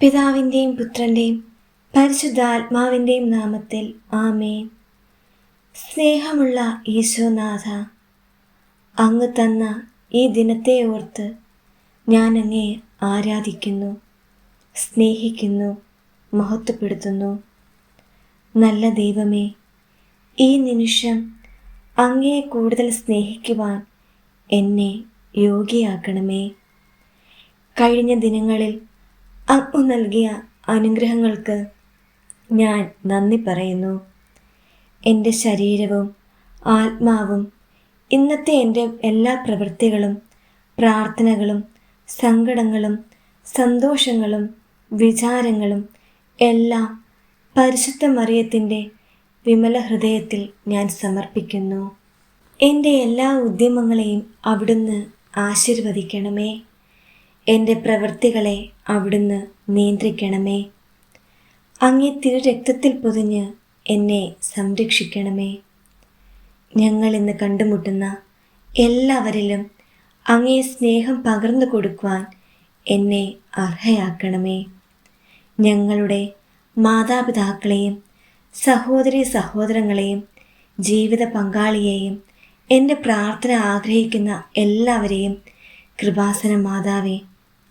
പിതാവിന്റെയും പുത്രന്റെയും പരിശുദ്ധാത്മാവിന്റെയും നാമത്തിൽ ആമേ സ്നേഹമുള്ള ഈശോനാഥ അങ്ങ് തന്ന ഈ ദിനത്തെ ഓർത്ത് ഞാൻ അങ്ങേ ആരാധിക്കുന്നു സ്നേഹിക്കുന്നു മഹത്വപ്പെടുത്തുന്നു. നല്ല ദൈവമേ ഈ നിമിഷം അങ്ങയെ കൂടുതൽ സ്നേഹിക്കുവാൻ എന്നെ യോഗ്യയാക്കണമേ. കഴിഞ്ഞ ദിനങ്ങളിൽ അങ്ങ് നൽകിയ അനുഗ്രഹങ്ങൾക്ക് ഞാൻ നന്ദി പറയുന്നു. എന്റെ ശരീരവും ആത്മാവും ഇന്നത്തെ എന്റെ എല്ലാ പ്രവൃത്തികളും പ്രാർത്ഥനകളും സങ്കടങ്ങളും സന്തോഷങ്ങളും വിചാരങ്ങളും എല്ലാം പരിശുദ്ധ മറിയത്തിന്റെ വിമല ഹൃദയത്തിൽ ഞാൻ സമർപ്പിക്കുന്നു. എന്റെ എല്ലാ ഉദ്യമങ്ങളെയും അവിടുന്ന് ആശീർവദിക്കണമേ. എന്റെ പ്രവൃത്തികളെ അവിടുന്ന് നിയന്ത്രിക്കണമേ. അങ്ങേ തിരു രക്തത്തിൽ പൊതിഞ്ഞ് എന്നെ സംരക്ഷിക്കണമേ. ഞങ്ങൾ ഇന്ന് കണ്ടുമുട്ടുന്ന എല്ലാവരിലും അങ്ങേ സ്നേഹം പകർന്നു കൊടുക്കുവാൻ എന്നെ അർഹയാക്കണമേ. ഞങ്ങളുടെ മാതാപിതാക്കളെയും സഹോദരി സഹോദരങ്ങളെയും ജീവിത പങ്കാളിയെയും എന്റെ പ്രാർത്ഥന ആഗ്രഹിക്കുന്ന എല്ലാവരെയും കൃപാസന മാതാവേ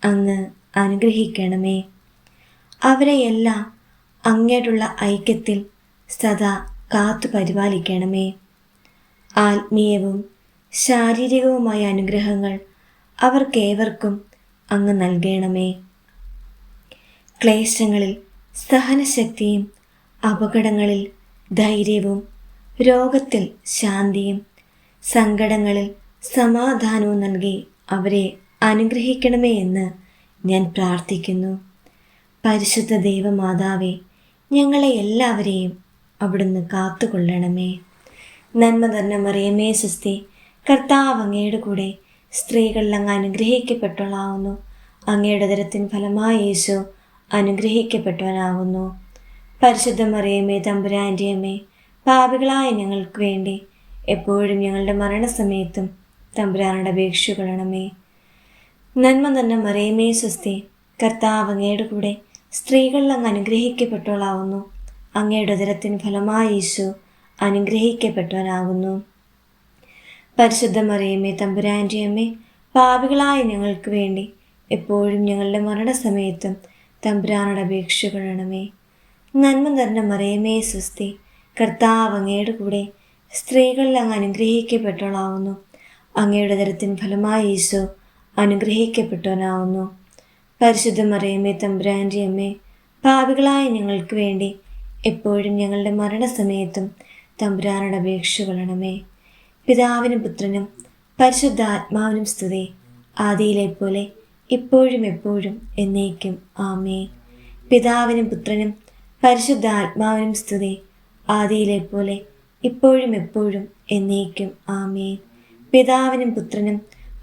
അങ്ങ് അനുഗ്രഹിക്കണമേ. അവരെയെല്ലാം അങ്ങേടുള്ള ഐക്യത്തിൽ സദാ കാത്തു പരിപാലിക്കണമേ. ആത്മീയവും ശാരീരികവുമായ അനുഗ്രഹങ്ങൾ അവർക്കേവർക്കും അങ്ങ് നൽകണമേ. ക്ലേശങ്ങളിൽ സഹനശക്തിയും അപകടങ്ങളിൽ ധൈര്യവും രോഗത്തിൽ ശാന്തിയും സങ്കടങ്ങളിൽ സമാധാനവും നൽകി അവരെ അനുഗ്രഹിക്കണമേ എന്ന് ഞാൻ പ്രാർത്ഥിക്കുന്നു. പരിശുദ്ധ ദൈവമാതാവേ ഞങ്ങളെ എല്ലാവരെയും അവിടുന്ന് കാത്തുകൊള്ളണമേ. നന്മ തന്നെ മറിയമേ സുസ്തി കർത്താവ് അങ്ങയുടെ കൂടെ സ്ത്രീകളിൽ അങ്ങ് അനുഗ്രഹിക്കപ്പെട്ടവളാവുന്നു. അങ്ങയുടെ തരത്തിൻ ഫലമായ യേശു അനുഗ്രഹിക്കപ്പെട്ടവനാകുന്നു പരിശുദ്ധ മറിയമേ തമ്പുരാന്റെ അമ്മേ പാപികളായ ഞങ്ങൾക്ക് വേണ്ടി എപ്പോഴും ഞങ്ങളുടെ മരണസമയത്തും തമ്പുരാനുടെ അപേക്ഷ കൊള്ളണമേ. നന്മ തന്നെ മറിയമേ സ്വസ്തി. കർത്താവ് അങ്ങയുടെ കൂടെ സ്ത്രീകളിൽ അങ്ങ് അനുഗ്രഹിക്കപ്പെട്ടവളാവുന്നു. അങ്ങയുടെ ഉദരത്തിന് ഫലമായി യേശു അനുഗ്രഹിക്കപ്പെട്ടവനാകുന്നു. പരിശുദ്ധ മറിയമ്മേ തമ്പുരാന്റെ അമ്മേ പാപികളായ ഞങ്ങൾക്ക് വേണ്ടി എപ്പോഴും ഞങ്ങളുടെ മരണസമയത്തും തമ്പുരാനോട് അപേക്ഷ കൊള്ളണമേ. നന്മ നിറഞ്ഞ മറിയമേ സ്വസ്തി. കർത്താവ് അങ്ങയുടെ കൂടെ സ്ത്രീകളിൽ അങ്ങ് അനുഗ്രഹിക്കപ്പെട്ടവളാവുന്നു. അങ്ങയുടെ തരത്തിൻ ഫലമായി ഈശോ അനുഗ്രഹിക്കപ്പെട്ടവനാവുന്നു. പരിശുദ്ധ മറിയമ്മേ തമ്പുരാന്റെ അമ്മേ പാപികളായ ഞങ്ങൾക്ക് വേണ്ടി എപ്പോഴും ഞങ്ങളുടെ മരണസമയത്തും തമ്പുരാനോട് കൊള്ളണമേ. പിതാവിനും പുത്രനും പരിശുദ്ധ ആത്മാവിനും സ്തുതി ആദിയിലെ പോലെ ഇപ്പോഴും എപ്പോഴും എന്നേക്കും. ആമേ പിതാവിനും പുത്രനും പരിശുദ്ധ ആത്മാവിനും സ്തുതി ആദിയിലെ പോലെ ഇപ്പോഴും എപ്പോഴും എന്നേക്കും. ആമേ പിതാവിനും പുത്രനും